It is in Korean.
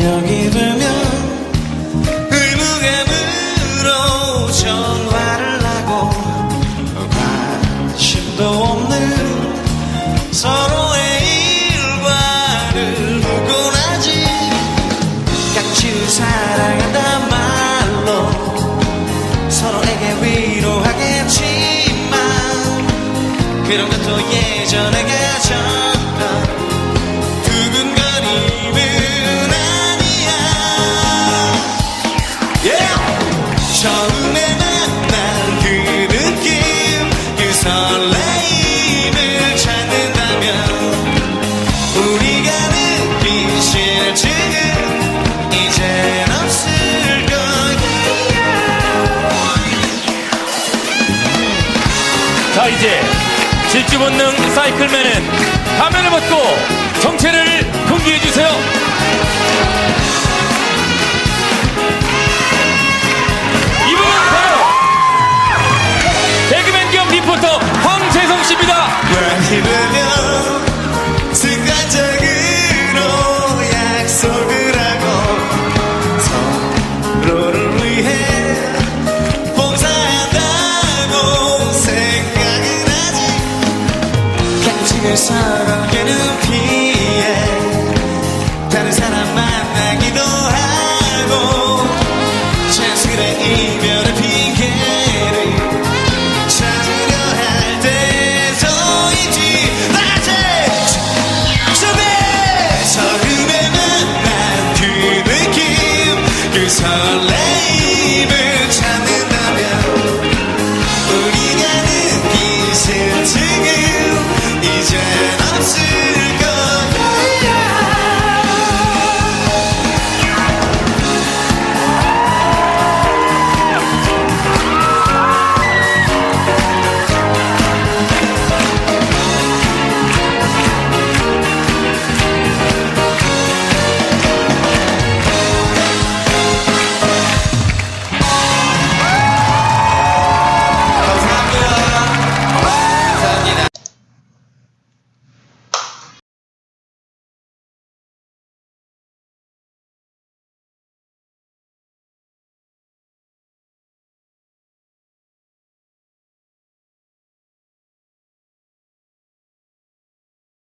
여기 들면 의무감으로 전화를 하고 관심도 없는 서로의 일과를 묻고 나지? 깍지를 사랑한다 말로 서로에게 위로하겠지만 그런 것도 예전에 가져 이제 질주 본능 사이클맨은 가면을 벗고 정체를 공개해 주세요. 이분은 바로 개그맨 겸 리포터 황재성 씨입니다. 피해 다른 사람